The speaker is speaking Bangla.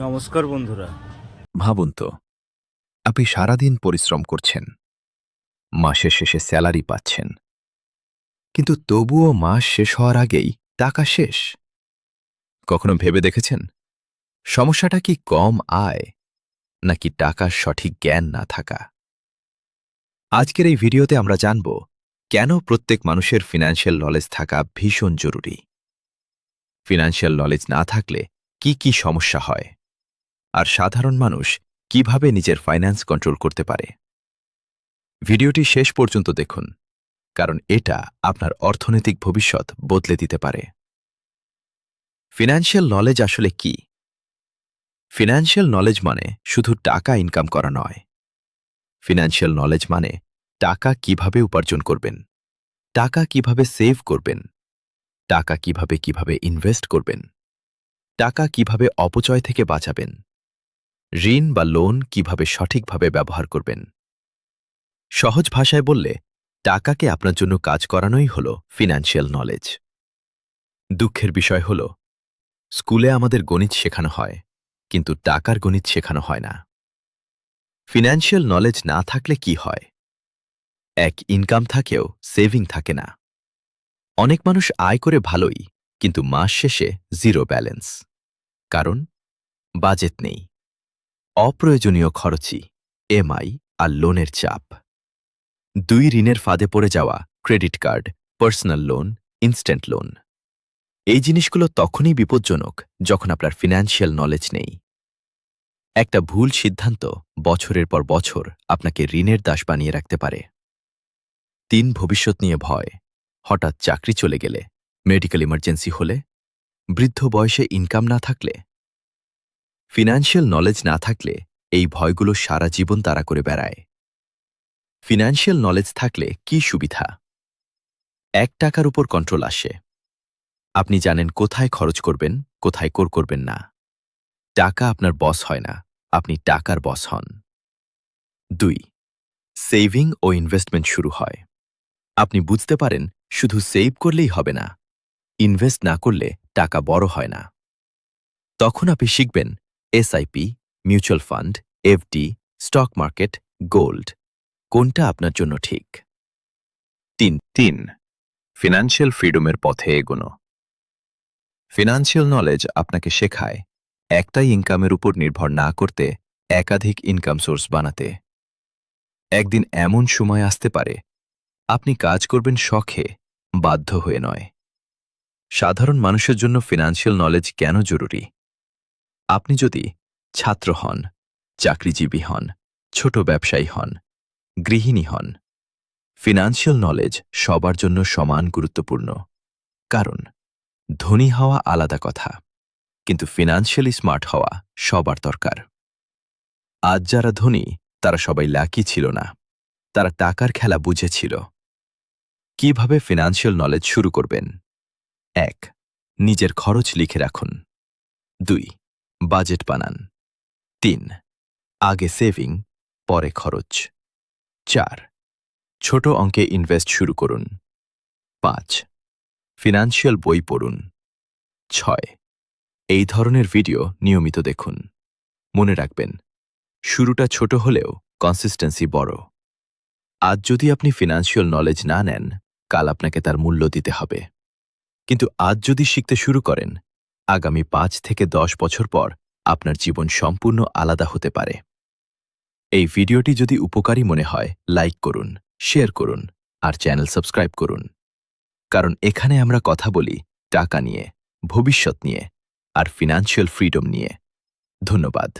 নমস্কার বন্ধুরা। ভাবুন তো, আপনি সারাদিন পরিশ্রম করছেন মাসের শেষে স্যালারি পাচ্ছেন, কিন্তু তবুও মাস শেষ হওয়ার আগেই টাকা শেষ। কখনো ভেবে দেখেছেন? সমস্যাটা কি কম আয়, নাকি টাকার সঠিক জ্ঞান না থাকা? আজকের এই ভিডিওতে আমরা জানব, কেন প্রত্যেক মানুষের ফিনান্সিয়াল নলেজ থাকা ভীষণ জরুরি? ফিনান্সিয়াল নলেজ না থাকলে কি কি সমস্যা হয়? আর সাধারণ মানুষ কীভাবে নিজের ফাইন্যান্স কন্ট্রোল করতে পারে। ভিডিওটি শেষ পর্যন্ত দেখুন, কারণ এটা আপনার অর্থনৈতিক ভবিষ্যৎ বদলে দিতে পারে। ফিনান্সিয়াল নলেজ আসলে কি? ফিনান্সিয়াল নলেজ মানে শুধু টাকা ইনকাম করা নয়। ফিনান্সিয়াল নলেজ মানে টাকা কীভাবে উপার্জন করবেন, টাকা কীভাবে সেভ করবেন, টাকা কীভাবে কীভাবে ইনভেস্ট করবেন, টাকা কীভাবে অপচয় থেকে বাঁচাবেন। ঋণ বা লোন কীভাবে সঠিকভাবে ব্যবহার করবেন? সহজ ভাষায় বললে, টাকাকে আপনার জন্য কাজ করানোই হল ফিনান্সিয়াল নলেজ দুঃখের বিষয় হল, স্কুলে আমাদের গণিত শেখানো হয়, কিন্তু টাকার গণিত শেখানো হয় না। ফিনান্সিয়াল নলেজ না থাকলে কি হয়? এক ইনকাম থাকেও সেভিং থাকে না। অনেক মানুষ আয় করে ভালোই, কিন্তু মাস শেষে জিরো ব্যালেন্স কারণ, বাজেট নেই। অপ্রয়োজনীয় খরচই, এমআই আর লোনের চাপ। দুই ঋণের ফাঁদে পড়ে যাওয়া credit card, personal loan, instant loan. এই জিনিসগুলো তখনই বিপজ্জনক যখন আপনার ফিনান্সিয়াল নলেজ নেই। একটা ভুল সিদ্ধান্ত বছরের পর বছর আপনাকে ঋণের দাস বানিয়ে রাখতে পারে। তিন ভবিষ্যৎ নিয়ে ভয়, হঠাৎ চাকরি চলে গেলে, মেডিকেল ইমার্জেন্সি হলে, বৃদ্ধ বয়সে ইনকাম না থাকলে ফিনান্সিয়াল নলেজ না থাকলে এই ভয়গুলো সারা জীবন তারা করে বেড়ায়। ফিনান্সিয়াল নলেজ থাকলে কি সুবিধা? এক টাকার উপর কন্ট্রোল আসে। আপনি জানেন কোথায় খরচ করবেন, কোথায় কোর করবেন না। টাকা আপনার বস হয় না, আপনি টাকার বস হন। দুই সেভিং ও ইনভেস্টমেন্ট শুরু হয়। আপনি বুঝতে পারেন শুধু সেভ করলেই হবে না। ইনভেস্ট না করলে টাকা বড় হয় না। তখন আপনি শিখবেন SIP, mutual fund, FD, stock market, gold. কোনটা আপনার জন্য ঠিক? তিন তিন। ফিনান্সিয়াল ফ্রিডমের পথে এগোনো। ফিনান্সিয়াল নলেজ আপনাকে শেখায় একটাই ইনকামের উপর নির্ভর না করতে একাধিক ইনকাম সোর্স বানাতে। একদিন এমন সময় আসতে পারে, আপনি কাজ করবেন শখে, বাধ্য হয়ে নয়। সাধারণ মানুষের জন্য ফিনান্সিয়াল নলেজ কেন জরুরি? আপনি যদি ছাত্র হন, চাকরিজীবী হন, ছোট ব্যবসায়ী হন, গৃহিণী হন ফিনান্সিয়াল নলেজ সবার জন্য সমান গুরুত্বপূর্ণ। কারণ, ধনী হওয়া আলাদা কথা, কিন্তু ফিনান্সিয়ালি স্মার্ট হওয়া সবার দরকার। আজ যারা ধনী, তারা সবাই লাকি ছিল না। তারা টাকার খেলা বুঝেছিল। কীভাবে ফিনান্সিয়াল নলেজ শুরু করবেন? এক, নিজের খরচ লিখে রাখুন। দুই বাজেট বানান। তিন, আগে সেভিং, পরে খরচ। চার, ছোট অঙ্কে ইনভেস্ট শুরু করুন। পাঁচ, ফিনান্সিয়াল বই পড়ুন। ছয়, এই ধরনের ভিডিও নিয়মিত দেখুন। মনে রাখবেন, শুরুটা ছোট হলেও কনসিস্টেন্সি বড়। আজ যদি আপনি ফিনান্সিয়াল নলেজ না নেন, কাল আপনাকে তার মূল্য দিতে হবে। কিন্তু আজ যদি শিখতে শুরু করেন, আগামী পাঁচ থেকে দশ বছর পর আপনার জীবন সম্পূর্ণ আলাদা হতে পারে। এই ভিডিওটি যদি উপকারী মনে হয়, লাইক করুন, শেয়ার করুন, আর চ্যানেল সাবস্ক্রাইব করুন। কারণ এখানে আমরা কথা বলি টাকা নিয়ে, ভবিষ্যৎ নিয়ে, আর ফিনান্সিয়াল ফ্রিডম নিয়ে। ধন্যবাদ।